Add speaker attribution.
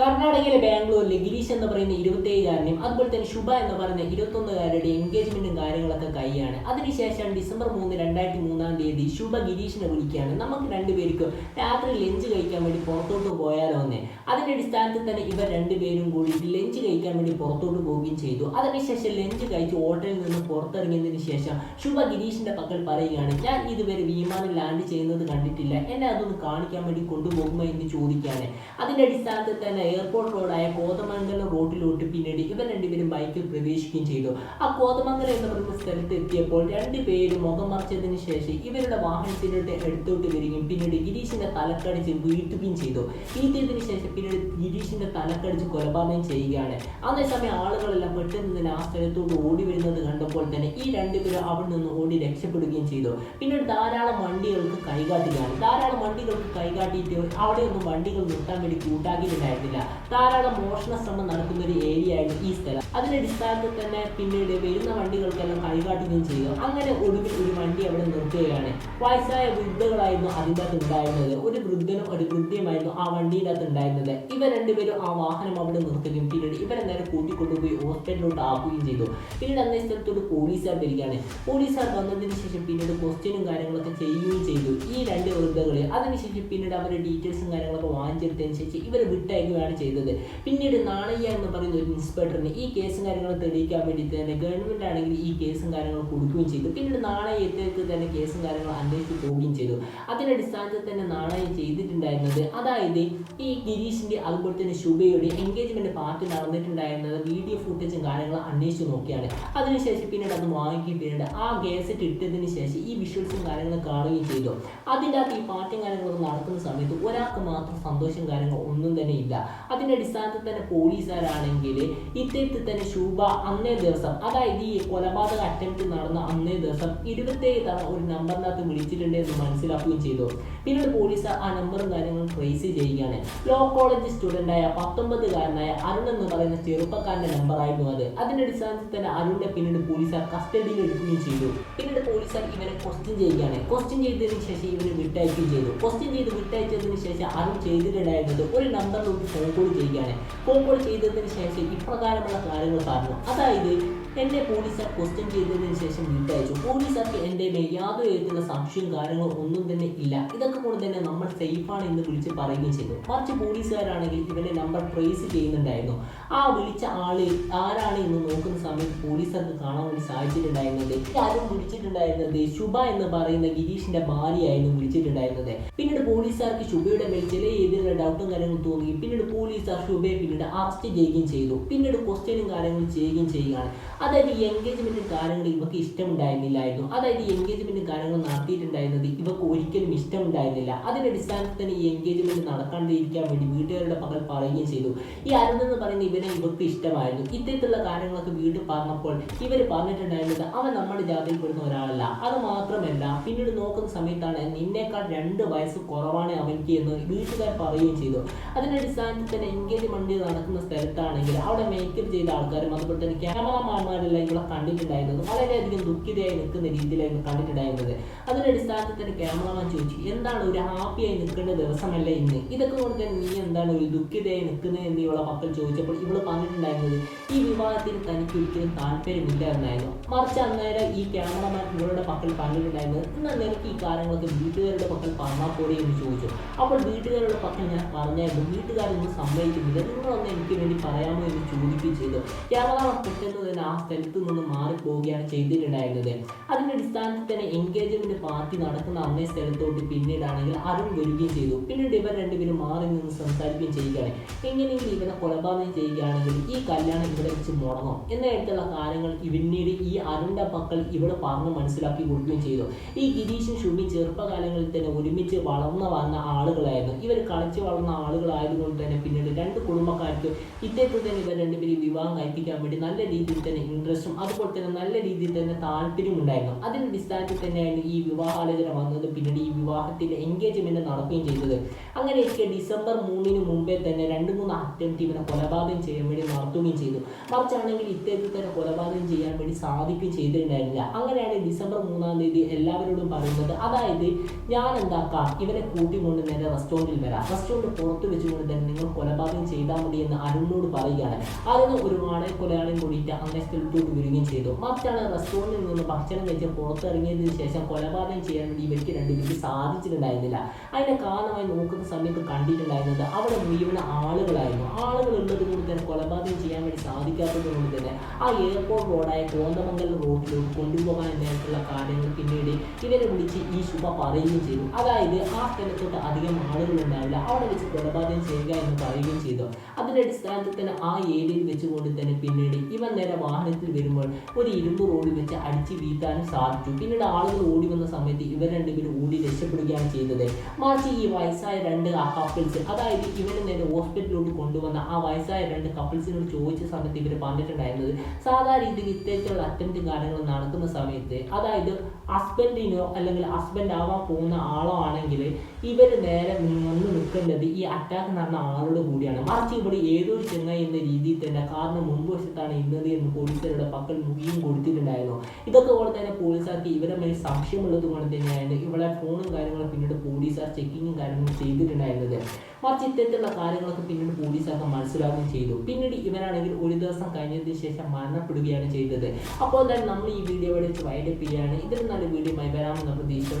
Speaker 1: കർണാടകയിലെ ബാംഗ്ലൂരിലെ ഗിരീഷ് എന്ന് പറയുന്ന ഇരുപത്തേഴുകാരനെയും അതുപോലെ തന്നെ ശുഭ എന്ന് പറയുന്ന ഇരുപത്തൊന്നുകാരുടെ എൻഗേജ്മെന്റും കാര്യങ്ങളൊക്കെ കൈയാണ്. അതിനുശേഷം ഡിസംബർ മൂന്ന് രണ്ടായിരത്തി മൂന്നാം തീയതി ശുഭ ഗിരീഷിനെ വിളിക്കുകയാണ്. നമുക്ക് രണ്ടുപേർക്കും രാത്രി ലഞ്ച് കഴിക്കാൻ വേണ്ടി പുറത്തോട്ട് പോയാലോ എന്ന്. അതിന്റെ അടിസ്ഥാനത്തിൽ തന്നെ ഇവർ രണ്ടുപേരും കൂടി ലഞ്ച് കഴിക്കാൻ വേണ്ടി പുറത്തോട്ട് പോവുകയും ചെയ്തു. അതിനുശേഷം ലഞ്ച് കഴിച്ച് ഹോട്ടലിൽ നിന്ന് പുറത്തിറങ്ങിയതിന് ശേഷം ശുഭ ഗിരീഷിന്റെ പക്കൽ പറയുകയാണ് ഞാൻ ഇതുവരെ വിമാനം ലാൻഡ് ചെയ്യുന്നത് കണ്ടിട്ടില്ല. എന്നെ അതൊന്ന് കാണിക്കാൻ വേണ്ടി കൊണ്ടുപോകുമോ? എന്ന് ചോദിക്കുകയാണ്. അതിന്റെ അടിസ്ഥാനത്തിൽ തന്നെ എയർപോർട്ട് റോഡായ കോതമംഗലം റോഡിലോട്ട് പിന്നീട് ഇവർ രണ്ടുപേരും ബൈക്കിൽ പ്രവേശിക്കുകയും ചെയ്തു. ആ കോതമംഗലം എന്ന് പറയുന്ന സ്ഥലത്ത് എത്തിയപ്പോൾ രണ്ടുപേരും മുഖം മറിച്ചതിന് ശേഷം ഇവരുടെ വാഹനത്തിലോട്ട് എടുത്തോട്ട് വരികയും പിന്നീട് ഗിരീഷിന്റെ തലക്കടിച്ച് വീഴ്ത്തുകയും ചെയ്തു. വീട്ടിയതിനു ശേഷം പിന്നീട് ഗിരീഷിന്റെ തലക്കടിച്ച് കൊലപാതകം ചെയ്യുകയാണ്. അതേസമയം ആളുകളെല്ലാം പെട്ടെന്ന് തന്നെ ആ സ്ഥലത്തോട്ട് ഓടി വരുന്നത് കണ്ടപ്പോൾ തന്നെ ഈ രണ്ടുപേരും അവിടെ നിന്ന് ഓടി രക്ഷപ്പെടുകയും ചെയ്തു. പിന്നീട് ധാരാളം വണ്ടികൾക്ക് കൈകാട്ടുകയാണ് ധാരാളം വണ്ടികൾക്ക് കൈകാട്ടിയിട്ട് അവിടെ ഒന്നും വണ്ടികൾ നിർത്താൻ വേണ്ടി കൂട്ടാക്കിയിട്ടുണ്ടായിരുന്നില്ല. ധാരാളം മോഷണ ശ്രമം നടക്കുന്ന ഒരു ഏരിയ ആണ് ഈ സ്ഥലം. അതിന്റെ അടിസ്ഥാനത്തിൽ തന്നെ പിന്നീട് വരുന്ന വണ്ടികൾക്കെല്ലാം കൈകാട്ടുകയും ചെയ്തു. അങ്ങനെ ഒടുവിൽ ഒരു വണ്ടി അവിടെ നിർത്തുകയാണ്. വയസ്സായ വൃദ്ധകളായിരുന്നു അതിന്റെ അകത്ത് ഉണ്ടായിരുന്നത്. ഒരു വൃദ്ധനും ഒരു വൃദ്ധയുമായിരുന്നു ആ വണ്ടിയുടെ അകത്ത് ഉണ്ടായിരുന്നത്. ഇവർ രണ്ടുപേരും ആ വാഹനം അവിടെ നിർത്തുകയും പിന്നീട് ഇവരെ നേരെ കൂട്ടിക്കൊണ്ടുപോയി ഹോസ്പിറ്റലിലോട്ട് ആക്കുകയും ചെയ്തു. പിന്നീട് അന്നേ സ്ഥലത്തോട് പോലീസുകാർ വരികയാണ്. പോലീസുകാർ വന്നതിന് ശേഷം പിന്നീട് ക്വസ്റ്റ്യനും കാര്യങ്ങളൊക്കെ ചെയ്യുകയും ചെയ്തു. ഈ രണ്ട് വൃദ്ധകളെ അതിനുശേഷം പിന്നീട് അവരുടെ ഡീറ്റെയിൽസും കാര്യങ്ങളൊക്കെ വാങ്ങിച്ചെടുത്തതിന് ശേഷം ഇവരെ വിട്ടയക്കുകയാണ് ചെയ്തത്. പിന്നീട് നാണയ്യ എന്ന് പറയുന്ന ഒരു ഇൻസ്പെക്ടറിന് ഈ കേസും കാര്യങ്ങളും തെളിയിക്കാൻ വേണ്ടി തന്നെ ഗവൺമെന്റ് ആണെങ്കിൽ ഈ കേസും കാര്യങ്ങളും കൊടുക്കുകയും ചെയ്തു. പിന്നീട് എത്തിയത് തന്നെ കേസും കാര്യങ്ങളും അന്വേഷിച്ച് പോവുകയും ചെയ്തു. അതിന്റെ അടിസ്ഥാനത്തിൽ തന്നെ നാണയ ചെയ്തിട്ടുണ്ടായിരുന്നത് അതായത് ഈ ഗിരീഷിന്റെ അതുപോലെ തന്നെ ശുഭയുടെ എൻഗേജ്മെന്റ് പാർട്ടി നടന്നിട്ടുണ്ടായിരുന്നത് വീഡിയോ ഫുട്ടേജും കാര്യങ്ങളും അന്വേഷിച്ച് നോക്കിയാണ്. അതിനുശേഷം പിന്നീട് അത് വാങ്ങി പിന്നീട് ആ ഗേസറ്റ് ഇട്ടതിന് ശേഷം ഈ വിഷ്വൽസും കാര്യങ്ങളും കാണുകയും ചെയ്തു. അതിന്റെ അകത്ത് ഈ പാർട്ടിയും കാര്യങ്ങളൊക്കെ നടക്കുന്ന സമയത്ത് ഒരാൾക്ക് മാത്രം സന്തോഷം കാര്യങ്ങൾ ഒന്നും തന്നെ ഇല്ല. അതിന്റെ അടിസ്ഥാനത്തിൽ തന്നെ പോലീസുകാരാണെങ്കിൽ ഇത്തരത്തിൽ തന്നെ ശുഭ അന്നേ ദിവസം അതായത് ഈ കൊലപാതക അറ്റംപ്റ്റ് നടന്ന അന്നേ ദിവസം ഇരുപത്തേഴ് തവണ ഒരു നമ്പറിനകത്ത് വിളിച്ചിട്ടുണ്ട് എന്ന് മനസ്സിലാക്കുകയും ചെയ്തു. പിന്നീട് പോലീസ് ആ നമ്പറും കാര്യങ്ങളും ട്രേസ് ചെയ്യുകയാണ് ലോ കോളേജ് സ്റ്റുഡന്റ് ആയ പത്തൊമ്പതുകാരനായ അരുൺ എന്ന് പറയുന്ന ചെറുപ്പക്കാരന്റെ നമ്പർ ആയിരുന്നു അത്. അതിന്റെ അടിസ്ഥാനത്തിൽ തന്നെ അരുണിനെ പിന്നീട് പോലീസുകാർ കസ്റ്റഡിയിൽ എടുക്കുകയും ചെയ്തു. പിന്നീട് പോലീസുകാർ ഇവനെ ക്വസ്റ്റ്യൻ ചെയ്യുകയാണ്. ക്വസ്റ്റ്യൻ ചെയ്തതിന് ശേഷം ഇവനെ വിട്ടയക്കുകയും ചെയ്തു. ക്വസ്റ്റ്യൻ ചെയ്ത് വിട്ടയച്ചതിന് ശേഷം അരുൺ ചെയ്തിട്ടുണ്ടായിരുന്നത് ഒരു നമ്പറിലോട്ട് ഫോൺ കോൾ ചെയ്യുകയാണ്. ഫോൺ കോൾ ചെയ്തതിന് ശേഷം ഇപ്രകാരമുള്ള കാര്യങ്ങൾ പറഞ്ഞു. അതായത് എന്നെ പോലീസുകാർ ക്വസ്റ്റ്യൻ ചെയ്തതിന് ശേഷം വിട്ടയച്ചു പോലീസുകാർക്ക് എന്റെ മേൽ യാതൊരു വിധത്തിലുള്ള സംശയവും കാര്യങ്ങളോ ഒന്നും തന്നെ ഇല്ല. ഇതൊക്കെ കൊണ്ട് തന്നെ നമ്മൾ സേഫാണ് എന്ന് വിളിച്ച് പറയുകയും ചെയ്തു. മറിച്ച് പോലീസുകാരാണെങ്കിൽ ഇവനെ നമ്പർ ട്രേസ് ചെയ്യുന്നുണ്ടായിരുന്നു. ആ വിളിച്ച ആൾ ആരാണ് എന്ന് നോക്കുന്ന സമയത്ത് പോലീസുകാർക്ക് കാണാൻ വേണ്ടി സാധിച്ചിട്ടുണ്ടായിരുന്നത്? ആരും വിളിച്ചിട്ടുണ്ടായിരുന്നത് ശുഭ എന്ന് പറയുന്ന ഗിരീഷിന്റെ ഭാര്യയായിരുന്നു വിളിച്ചിട്ടുണ്ടായിരുന്നത്. പിന്നീട് പോലീസുകാർക്ക് ശുഭയുടെ മേൽ ചില രീതിയിലുള്ള ഡൗട്ടും കാര്യങ്ങളും തോന്നി. പിന്നീട് പോലീസുകാർ ശുഭയെ പിന്നീട് അറസ്റ്റ് ചെയ്യുകയും ചെയ്തു. പിന്നീട് ക്വസ്റ്റ്യനും കാര്യങ്ങളും ചെയ്യുകയും ചെയ്യുകയാണ്. അതായത് എൻഗേജ്മെന്റ് കാര്യങ്ങൾ ഇവർക്ക് ഇഷ്ടമുണ്ടായിരുന്നില്ലായിരുന്നു. അതായത് എൻഗേജ്മെന്റ് കാര്യങ്ങൾ നടത്തിയിട്ടുണ്ടായിരുന്നത് ഇവർക്ക് ഒരിക്കലും ഇഷ്ടമുണ്ടായിരുന്നില്ല. അതിന്റെ അടിസ്ഥാനത്തിൽ തന്നെ ഈ എൻഗേജ്മെന്റ് നടക്കാണ്ടിരിക്കാൻ വേണ്ടി വീട്ടുകാരുടെ പകൽ പറയുകയും ചെയ്തു. ഈ അരുൺ എന്ന് പറയുന്ന ഇവനെ ഇവർക്ക് ഇഷ്ടമായിരുന്നു. ഇത്തരത്തിലുള്ള കാര്യങ്ങളൊക്കെ വീട്ടിൽ പറഞ്ഞപ്പോൾ ഇവർ പറഞ്ഞിട്ടുണ്ടായിരുന്നത് അവൻ നമ്മുടെ ജാതിയിൽ പെടുന്ന ഒരാളല്ല. അത് മാത്രമല്ല പിന്നീട് നോക്കുന്ന സമയത്താണ് നിന്നേക്കാൾ രണ്ട് വയസ്സ് കുറവാണ് അവനിക്ക് എന്ന് വീട്ടുകാർ പറയുകയും ചെയ്തു. അതിന്റെ അടിസ്ഥാനത്തിൽ തന്നെ എൻഗേജ്മെന്റ് നടക്കുന്ന സ്ഥലത്താണെങ്കിൽ അവിടെ മേക്കപ്പ് ചെയ്ത ആൾക്കാരും അതുപോലെ തന്നെ ക്യാമറമാന്മാരെല്ലാം ഇവിടെ കണ്ടിട്ടുണ്ടായിരുന്നത്. വളരെയധികം ദുഃഖിതയായി നിൽക്കുന്ന രീതിയിലായിരുന്നു കണ്ടിട്ടുണ്ടായിരുന്നത്. അതിന്റെ അടിസ്ഥാനത്തിൽ തന്നെ ക്യാമറമാൻ ചോദിച്ചു എന്താണ് ഒരു ഹാപ്പിയായി നിൽക്കേണ്ട ദിവസമല്ല ഇന്ന്? ഇതൊക്കെ കൊണ്ട് തന്നെ നീ എന്താണ് ഒരു ദുഃഖിതയായി നിൽക്കുന്നത്? എന്ന് ഇവളെ മക്കൾ ചോദിച്ചപ്പോൾ ഇവൾ പറഞ്ഞിട്ടുണ്ടായിരുന്നത് ഈ വിവാഹത്തിന് തനിക്ക് ഒരിക്കലും താല്പര്യമില്ല എന്നായിരുന്നു. മറിച്ച് അന്നേരം ഈ ക്യാമറമാൻ ഇവളുടെ മക്കൾ പറഞ്ഞിട്ടുണ്ടായിരുന്നത് എന്നാൽ നിനക്ക് ഈ കാര്യങ്ങളൊക്കെ വീട്ടുകാരുടെ മക്കൾ പറഞ്ഞാൽ പോലെ എന്ന് ചോദിച്ചു. അപ്പോൾ വീട്ടുകാരുടെ പക്കൽ ഞാൻ പറഞ്ഞായിരുന്നു വീട്ടുകാരൊന്നും സമ്മതിക്കുന്നില്ല. നിങ്ങളൊന്ന് എനിക്ക് വേണ്ടി പറയാമോ? എന്ന് ചോദിക്കുകയും ചെയ്തു. ക്യാമറ പെട്ടെന്ന് തന്നെ ആ സ്ഥലത്ത് നിന്ന് മാറിപ്പോവുകയാണ് ചെയ്തിട്ടുണ്ടായിരുന്നത്. അതിന്റെ അടിസ്ഥാനത്തിൽ തന്നെ എൻഗേജ്മെന്റ് പാർട്ടി നടക്കുന്ന അന്നേ സ്ഥലത്തോട്ട് പിന്നീടാണെങ്കിൽ അരുൺ വരികയും ചെയ്തു. പിന്നീട് ഇവർ രണ്ടുപേരും മാറി നിന്ന് സംസാരിക്കുകയും ചെയ്യുകയാണ്. എങ്ങനെയെങ്കിലും ഇവരെ കൊലപാതകം ചെയ്യുകയാണെങ്കിൽ ഈ കല്യാണം ഇവിടെ വെച്ച് മുടങ്ങും. എന്നായിട്ടുള്ള കാര്യങ്ങൾ പിന്നീട് ഈ അരുണിന്റെ മക്കൾ ഇവിടെ പറഞ്ഞ് മനസ്സിലാക്കി കൊടുക്കുകയും ചെയ്തു. ഈ ഗിരീഷും ഷുബി ചെറുപ്പകാലങ്ങളിൽ തന്നെ ഒരുമിച്ച് വളർന്നു വന്ന ആളുകളായിരുന്നു. ഇവർ കളിച്ച് വളർന്ന ആളുകളായതുകൊണ്ട് തന്നെ പിന്നീട് രണ്ട് കുടുംബക്കാർക്ക് ഇദ്ദേഹത്തിൽ തന്നെ ഇവർ രണ്ടുപേരും വിവാഹം കഴിപ്പിക്കാൻ വേണ്ടി നല്ല രീതിയിൽ തന്നെ ഇൻട്രസ്റ്റും അതുപോലെ തന്നെ നല്ല രീതിയിൽ തന്നെ താല്പര്യം ഉണ്ടായിരുന്നു. അതിന്റെ അടിസ്ഥാനത്തിൽ തന്നെയാണ് ഈ വിവാഹാലോചന വന്നത്. പിന്നീട് ഈ വിവാഹത്തിൽ എൻഗേജ്മെന്റ് നടക്കുകയും ചെയ്തത്. അങ്ങനെ ഇരിക്കെ ഡിസംബർ മൂന്നിന് മുമ്പേ തന്നെ രണ്ട് മൂന്ന് അറ്റംപ്റ്റ് ഇവനെ കൊലപാതകം ചെയ്യാൻ വേണ്ടി നടത്തുകയും ചെയ്തു. മറിച്ചാണെങ്കിൽ ഇത്തരത്തിൽ തന്നെ കൊലപാതകം ചെയ്യാൻ വേണ്ടി സാധിക്കുകയും ചെയ്തിട്ടുണ്ടായിരുന്നില്ല. അങ്ങനെയാണ് ഡിസംബർ മൂന്നാം തീയതി എല്ലാവരോടും പറയുന്നത്. അതായത് ഞാൻ എന്താക്കാം ഇവനെ കൂട്ടിക്കൊണ്ട് നേരെ റെസ്റ്റോറന്റിൽ വരാം. റെസ്റ്റോറന്റ് പുറത്ത് വെച്ചുകൊണ്ട് തന്നെ നിങ്ങൾ കൊലപാതകം ചെയ്താൽ മതി എന്ന് അരുണിനോട് പറയുകയാണ്. അരുണ് ഒരു വാടക കൊലയാളിയും കൂടിയിട്ട് അങ്ങനെ സ്ഥലത്തോട്ട് വരികയും ചെയ്തു. മറിച്ചാണ് റെസ്റ്റോറന്റിൽ നിന്ന് ഭക്ഷണം കഴിച്ച് പുറത്തിറങ്ങിയതിനു ശേഷം കൊലപാതകം ചെയ്യാൻ വേണ്ടി ഇവർക്ക് രണ്ടുപേർക്ക് സാധിച്ചിട്ടുണ്ടായിരുന്നില്ല. അതിനെ കാരണമായി നോക്കുന്ന സമയത്ത് കണ്ടിട്ടുണ്ടായിരുന്നത് അവിടെ മുഴുവൻ ആളുകളായിരുന്നു. ആളുകൾ ഉള്ളത് കൊണ്ട് തന്നെ കൊലപാതകം ചെയ്യാൻ വേണ്ടി സാധിക്കാത്തത് കൊണ്ട് തന്നെ ആ എയർപോർട്ട് റോഡായ കോന്തമംഗലം റോഡിലോട്ട് കൊണ്ടുപോകാൻ നേരത്തുള്ള കാര്യങ്ങൾ പിന്നീട് ഇവരെ വിളിച്ച് ഈ ശുഭ പറയുകയും ചെയ്തു. അതായത് ആ സ്ഥലത്തോട്ട് അധികം ആളുകൾ ഉണ്ടാവില്ല. അവിടെ വെച്ച് കൊലപാതകം ചെയ്യുക എന്ന് പറയുകയും ചെയ്തു. അതിന്റെ അടിസ്ഥാനത്തിൽ തന്നെ ആ ഏരിയയിൽ വെച്ചുകൊണ്ട് തന്നെ പിന്നീട് ഇവൻ നേരെ വാഹനത്തിൽ വരുമ്പോൾ ഒരു ഇരുമ്പ് റോഡ് വെച്ച് അടിച്ച് വീഴ്ത്താനും സാധിച്ചു. പിന്നീട് ആളുകൾ ഓടി വന്ന സമയത്ത് ഇവർ രണ്ടുപേരും ഓടി രക്ഷപ്പെടുകയാണ് ചെയ്തത്. മറിച്ച് ഈ വയസ്സായ രണ്ട് ആ കപ്പിൾസ് അതായത് ഇവരെ നേരെ ഹോസ്പിറ്റലിലോട്ട് കൊണ്ടുവന്ന ആ വയസ്സായ രണ്ട് കപ്പിൾസിനോട് ചോദിച്ച സമയത്ത് ഇവർ പറഞ്ഞിട്ടുണ്ടായിരുന്നത് സാധാരണ രീതിയിൽ ഇത്തരത്തിലുള്ള അറ്റംപ്റ്റ് കാര്യങ്ങൾ നടക്കുന്ന സമയത്ത് അതായത് ഹസ്ബൻഡിനോ അല്ലെങ്കിൽ ഹസ്ബൻഡ് ആവാൻ പോകുന്ന ആളോ ആണെങ്കിൽ ഇവർ നേരെ വന്ന് നിൽക്കേണ്ടത് ഈ അറ്റാക്ക് നടന്ന ആളോട് കൂടിയാണ്. മറിച്ച് ഇവിടെ ഏതൊരു ചെങ്ങായി എന്ന രീതിയിൽ തന്നെ കാരണം മുമ്പ് വശത്താണ് ഇന്നത് എന്ന് പോലീസുകാരുടെ പക്കൽ മുഖ്യം കൊടുത്തിട്ടുണ്ടായിരുന്നു. ഇതൊക്കെ തന്നെ പോലീസുകാർക്ക് ഇവരെ മേൽ സംശയമുള്ളത് കൊണ്ട് തന്നെയാണ് ഇവളെ ഫോണും കാര്യങ്ങളും പിന്നീട് പോലീസുകാർ ചെക്കിങ്ങും കാര്യങ്ങളും ചെയ്തിട്ടുണ്ടായിരുന്നത്. മറിച്ച് ഇത്തരത്തിലുള്ള കാര്യങ്ങളൊക്കെ പിന്നീട് പോലീസുകാർക്ക് മനസ്സിലാക്കുകയും ചെയ്തു. പിന്നീട് ഇവരാണെങ്കിൽ ഒരു ദിവസം കഴിഞ്ഞതിന് ശേഷം മരണപ്പെടുകയാണ് ചെയ്തത്. അപ്പോൾ തന്നെ നമ്മൾ ഈ വീഡിയോ വെച്ച് വൈൻഡപ്പ് ചെയ്യുകയാണ്. ഇതിൽ നല്ല വീഡിയോ വരാമെന്ന് പ്രതീക്ഷ